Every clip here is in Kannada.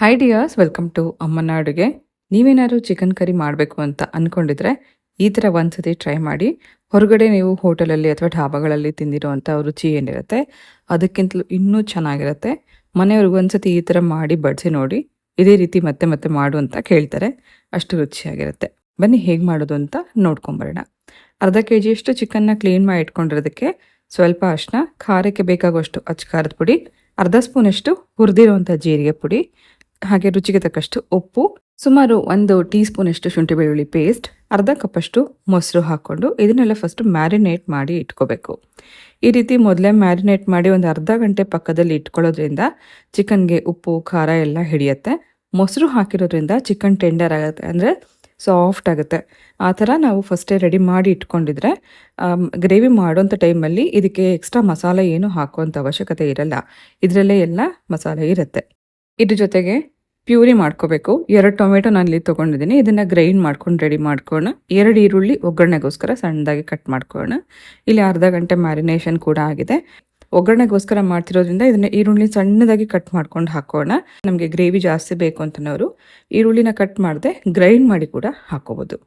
ಹೈ ಡಿಯರ್ಸ್ ವೆಲ್ಕಮ್ ಟು ಅಮ್ಮನ ಅಡುಗೆ ನೀವೇನಾದ್ರು ಚಿಕನ್ ಕರಿ ಮಾಡಬೇಕು ಅಂತ ಅಂದ್ಕೊಂಡಿದ್ರೆ ಈ ಥರ ಒಂದ್ಸತಿ ಟ್ರೈ ಮಾಡಿ. ಹೊರಗಡೆ ನೀವು ಹೋಟೆಲಲ್ಲಿ ಅಥವಾ ಢಾಬಾಗಳಲ್ಲಿ ತಿಂದಿರೋವಂಥ ರುಚಿ ಏನಿರುತ್ತೆ, ಅದಕ್ಕಿಂತಲೂ ಇನ್ನೂ ಚೆನ್ನಾಗಿರುತ್ತೆ. ಮನೆಯವ್ರಿಗೆ ಒಂದ್ಸತಿ ಈ ಥರ ಮಾಡಿ ಬಡಿಸಿ ನೋಡಿ. ಇದೇ ರೀತಿ ಮತ್ತೆ ಮತ್ತೆ ಮಾಡು ಅಂತ ಕೇಳ್ತಾರೆ. ಅಷ್ಟು ರುಚಿಯಾಗಿರುತ್ತೆ. ಬನ್ನಿ ಹೇಗೆ ಮಾಡೋದು ಅಂತ ನೋಡ್ಕೊಂಬರೋಣ. ಅರ್ಧ ಕೆ ಜಿಯಷ್ಟು ಚಿಕನ್ನ ಕ್ಲೀನ್ ಮಾಡಿ ಇಟ್ಕೊಂಡಿರೋದಕ್ಕೆ ಸ್ವಲ್ಪ ಅಷ್ಟನ್ನ ಖಾರಕ್ಕೆ ಬೇಕಾಗುವಷ್ಟು ಅಚ್ಚ ಖಾರದ ಪುಡಿ, ಅರ್ಧ ಸ್ಪೂನಷ್ಟು ಹುರಿದಿರುವಂಥ ಜೀರಿಗೆ ಪುಡಿ ಹಾಗೆ ರುಚಿಗೆ ತಕ್ಕಷ್ಟು ಉಪ್ಪು, ಸುಮಾರು ಒಂದು ಟೀ ಸ್ಪೂನಷ್ಟು ಶುಂಠಿ ಬೆಳ್ಳುಳ್ಳಿ ಪೇಸ್ಟ್ ಅರ್ಧ ಕಪ್ಪಷ್ಟು ಮೊಸರು ಹಾಕ್ಕೊಂಡು ಇದನ್ನೆಲ್ಲ ಫಸ್ಟ್ ಮ್ಯಾರಿನೇಟ್ ಮಾಡಿ ಇಟ್ಕೋಬೇಕು. ಈ ರೀತಿ ಮೊದಲೇ ಮ್ಯಾರಿನೇಟ್ ಮಾಡಿ ಒಂದು ಅರ್ಧ ಗಂಟೆ ಪಕ್ಕದಲ್ಲಿ ಇಟ್ಕೊಳ್ಳೋದ್ರಿಂದ ಚಿಕನ್ಗೆ ಉಪ್ಪು, ಖಾರ ಎಲ್ಲ ಹಿಡಿಯುತ್ತೆ. ಮೊಸರು ಹಾಕಿರೋದ್ರಿಂದ ಚಿಕನ್ ಟೆಂಡರ್ ಆಗುತ್ತೆ, ಅಂದರೆ ಸಾಫ್ಟ್ ಆಗುತ್ತೆ. ಆ ಥರ ನಾವು ಫಸ್ಟೇ ರೆಡಿ ಮಾಡಿ ಇಟ್ಕೊಂಡಿದ್ರೆ ಗ್ರೇವಿ ಮಾಡೋಂಥ ಟೈಮಲ್ಲಿ ಇದಕ್ಕೆ ಎಕ್ಸ್ಟ್ರಾ ಮಸಾಲೆ ಏನು ಹಾಕುವಂಥ ಅವಶ್ಯಕತೆ ಇರಲ್ಲ. ಇದರಲ್ಲೇ ಎಲ್ಲ ಮಸಾಲೆ ಇರುತ್ತೆ. ಇದ್ರ ಜೊತೆಗೆ ಪ್ಯೂರಿ ಮಾಡ್ಕೋಬೇಕು. ಎರಡು ಟೊಮೆಟೊ ನಾನು ಇಲ್ಲಿ ತೊಗೊಂಡಿದ್ದೀನಿ. ಇದನ್ನು ಗ್ರೈಂಡ್ ಮಾಡ್ಕೊಂಡು ರೆಡಿ ಮಾಡ್ಕೊಳ್ಳೋಣ. ಎರಡು ಈರುಳ್ಳಿ ಒಗ್ಗರಣೆಗೋಸ್ಕರ ಸಣ್ಣದಾಗಿ ಕಟ್ ಮಾಡ್ಕೊಳ್ಳೋಣ. ಇಲ್ಲಿ ಅರ್ಧ ಗಂಟೆ ಮ್ಯಾರಿನೇಷನ್ ಕೂಡ ಆಗಿದೆ. ಒಗ್ಗರಣೆಗೋಸ್ಕರ ಮಾಡ್ತಿರೋದ್ರಿಂದ ಇದನ್ನ ಈರುಳ್ಳಿ ಸಣ್ಣದಾಗಿ ಕಟ್ ಮಾಡ್ಕೊಂಡು ಹಾಕೋಣ ನಮಗೆ ಗ್ರೇವಿ ಜಾಸ್ತಿ ಬೇಕು ಅಂತನವರು ಈರುಳ್ಳಿನ ಕಟ್ ಮಾಡದೆ ಗ್ರೈಂಡ್ ಮಾಡಿ ಕೂಡ ಹಾಕೋಬೋದು.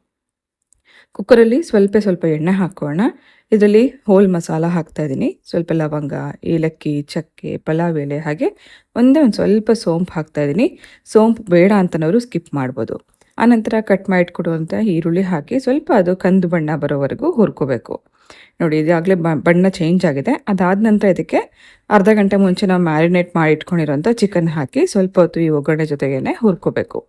ಕುಕ್ಕರಲ್ಲಿ ಸ್ವಲ್ಪ ಸ್ವಲ್ಪ ಎಣ್ಣೆ ಹಾಕೋಣ. ಇದರಲ್ಲಿ ಹೋಲ್ ಮಸಾಲ ಹಾಕ್ತಾ ಇದ್ದೀನಿ. ಸ್ವಲ್ಪ ಲವಂಗ, ಏಲಕ್ಕಿ, ಚಕ್ಕೆ, ಪಲಾವ್ ಎಲೆ ಹಾಗೆ ಒಂದೇ ಒಂದು ಸ್ವಲ್ಪ ಸೋಂಪು ಹಾಕ್ತಾ ಇದ್ದೀನಿ. ಸೋಂಪು ಬೇಡ ಅಂತನವರು ಸ್ಕಿಪ್ ಮಾಡ್ಬೋದು. ಆನಂತರ ಕಟ್ ಮಾಡಿಟ್ಕೊಡುವಂಥ ಈರುಳ್ಳಿ ಹಾಕಿ ಸ್ವಲ್ಪ ಅದು ಕಂದು ಬಣ್ಣ ಬರೋವರೆಗೂ ಹುರ್ಕೋಬೇಕು. ನೋಡಿ, ಇದಾಗಲೇ ಬಣ್ಣ ಚೇಂಜ್ ಆಗಿದೆ. ಅದಾದ ನಂತರ ಇದಕ್ಕೆ ಅರ್ಧ ಗಂಟೆ ಮುಂಚೆ ನಾವು ಮ್ಯಾರಿನೇಟ್ ಮಾಡಿ ಇಟ್ಕೊಂಡಿರೋಂಥ ಚಿಕನ್ ಹಾಕಿ ಸ್ವಲ್ಪ ಹೊತ್ತು ಈ ಒಗ್ಗರಣೆ ಜೊತೆಗೇನೆ ಹುರ್ಕೋಬೇಕು.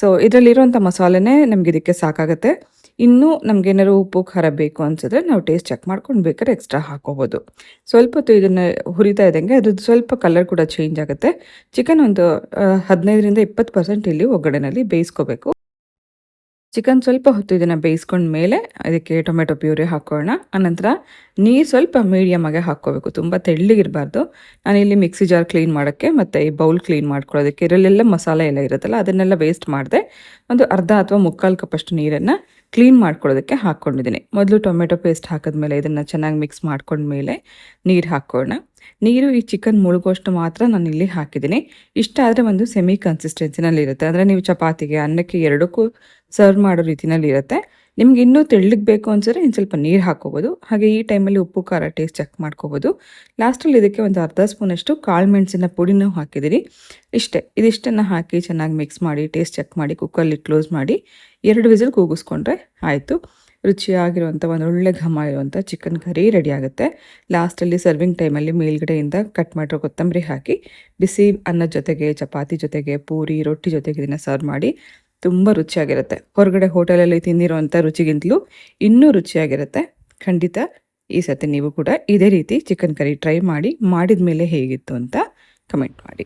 ಸೊ ಇದರಲ್ಲಿರುವಂಥ ಮಸಾಲೆನೇ ನಮ್ಗೆ ಇದಕ್ಕೆ ಸಾಕಾಗುತ್ತೆ. ಇನ್ನೂ ನಮಗೇನಾದ್ರು ಉಪ್ಪು, ಖಾರ ಬೇಕು ಅನ್ಸಿದ್ರೆ ನಾವು ಟೇಸ್ಟ್ ಚೆಕ್ ಮಾಡ್ಕೊಂಡು ಬೇಕಾದ್ರೆ ಎಕ್ಸ್ಟ್ರಾ ಹಾಕೋಬೋದು. ಸ್ವಲ್ಪ ಹೊತ್ತು ಇದನ್ನು ಹುರಿತಾ ಇದ್ದಂಗೆ ಅದ್ರದ್ದು ಸ್ವಲ್ಪ ಕಲರ್ ಕೂಡ ಚೇಂಜ್ ಆಗುತ್ತೆ. ಚಿಕನ್ ಒಂದು ಹದಿನೈದರಿಂದ ಇಪ್ಪತ್ತು ಪರ್ಸೆಂಟ್ ಇಲ್ಲಿ ಒಗ್ಗರಣೆಯಲ್ಲಿ ಬೇಯಿಸ್ಕೋಬೇಕು. ಚಿಕನ್ ಸ್ವಲ್ಪ ಹೊತ್ತು ಇದನ್ನು ಬೇಯಿಸ್ಕೊಂಡ ಮೇಲೆ ಅದಕ್ಕೆ ಟೊಮೆಟೊ ಪ್ಯೂರಿ ಹಾಕೋಣ ಆನಂತರ ನೀರು ಸ್ವಲ್ಪ ಮೀಡಿಯಮ್ ಆಗಿ ಹಾಕ್ಕೋಬೇಕು. ತುಂಬ ತೆಳ್ಳಗಿರಬಾರ್ದು. ಇಲ್ಲಿ ಮಿಕ್ಸಿ ಜಾರ್ ಕ್ಲೀನ್ ಮಾಡೋಕ್ಕೆ ಮತ್ತು ಈ ಬೌಲ್ ಕ್ಲೀನ್ ಮಾಡ್ಕೊಳ್ಳೋದಕ್ಕೆ ಇರಲೆಲ್ಲ ಮಸಾಲೆ ಎಲ್ಲ ಇರುತ್ತಲ್ಲ, ಅದನ್ನೆಲ್ಲ ವೇಸ್ಟ್ ಮಾಡಿದೆ ಒಂದು ಅರ್ಧ ಅಥವಾ ಮುಕ್ಕಾಲು ಕಪ್ಪಷ್ಟು ನೀರನ್ನು ಕ್ಲೀನ್ ಮಾಡ್ಕೊಳ್ಳೋದಕ್ಕೆ ಹಾಕ್ಕೊಂಡಿದ್ದೀನಿ. ಮೊದಲು ಟೊಮೆಟೊ ಪೇಸ್ಟ್ ಹಾಕಿದ್ಮೇಲೆ ಇದನ್ನು ಚೆನ್ನಾಗಿ ಮಿಕ್ಸ್ ಮಾಡ್ಕೊಂಡ್ಮೇಲೆ ನೀರು ಹಾಕೋಣ ನೀರು ಈ ಚಿಕನ್ ಮುಳುಗುವಷ್ಟು ಮಾತ್ರ ನಾನು ಇಲ್ಲಿ ಹಾಕಿದ್ದೀನಿ. ಇಷ್ಟ ಆದರೆ ಒಂದು ಸೆಮಿ ಕನ್ಸಿಸ್ಟೆನ್ಸಿನಲ್ಲಿ ಇರುತ್ತೆ ಅಂದರೆ ನೀವು ಚಪಾತಿಗೆ, ಅನ್ನಕ್ಕೆ ಎರಡಕ್ಕೂ ಸರ್ವ್ ಮಾಡೋ ರೀತಿನಲ್ಲಿ ಇರುತ್ತೆ ನಿಮ್ಗೆ ಇನ್ನೂ ತೆಳ್ಳಗೆ ಬೇಕು ಅನ್ಸಿದ್ರೆ ಇನ್ನು ಸ್ವಲ್ಪ ನೀರು ಹಾಕೋಬೋದು. ಹಾಗೆ ಈ ಟೈಮಲ್ಲಿ ಉಪ್ಪು, ಖಾರ ಟೇಸ್ಟ್ ಚೆಕ್ ಮಾಡ್ಕೋಬೋದು. ಲಾಸ್ಟಲ್ಲಿ ಇದಕ್ಕೆ ಒಂದು ಅರ್ಧ ಸ್ಪೂನಷ್ಟು ಕಾಳು ಮೆಣಸಿನ ಪುಡಿನೂ ಹಾಕಿದ್ದೀನಿ ಇಷ್ಟೇ, ಇದಿಷ್ಟನ್ನು ಹಾಕಿ ಚೆನ್ನಾಗಿ ಮಿಕ್ಸ್ ಮಾಡಿ ಟೇಸ್ಟ್ ಚೆಕ್ ಮಾಡಿ ಕುಕ್ಕಲ್ಲಿ ಕ್ಲೋಸ್ ಮಾಡಿ, ಎರಡು ವಿಸಿಲ್ ಕೂಗಿಸ್ಕೊಂಡ್ರೆ ಆಯಿತು. ರುಚಿಯಾಗಿರುವಂಥ ಒಂದು ಒಳ್ಳೆ ಘಮ ಇರುವಂಥ ಚಿಕನ್ ಕರಿ ರೆಡಿ ಆಗುತ್ತೆ. ಲಾಸ್ಟಲ್ಲಿ ಸರ್ವಿಂಗ್ ಟೈಮಲ್ಲಿ ಮೇಲ್ಗಡೆಯಿಂದ ಕಟ್ ಮಾಡಿರೋ ಕೊತ್ತಂಬರಿ ಹಾಕಿ, ಬಿಸಿ ಅನ್ನದ ಜೊತೆಗೆ, ಚಪಾತಿ ಜೊತೆಗೆ, ಪೂರಿ, ರೊಟ್ಟಿ ಜೊತೆಗೆ ಇದನ್ನು ಸರ್ವ್ ಮಾಡಿ ತುಂಬ ರುಚಿಯಾಗಿರುತ್ತೆ. ಹೊರಗಡೆ ಹೋಟೆಲಲ್ಲಿ ತಿಂದಿರುವಂಥ ರುಚಿಗಿಂತಲೂ ಇನ್ನೂ ರುಚಿಯಾಗಿರುತ್ತೆ. ಖಂಡಿತ ಈ ಸತಿ ನೀವು ಕೂಡ ಇದೇ ರೀತಿ ಚಿಕನ್ ಕರಿ ಟ್ರೈ ಮಾಡಿ ಮಾಡಿದ ಮೇಲೆ ಹೇಗಿತ್ತು ಅಂತ ಕಮೆಂಟ್ ಮಾಡಿ.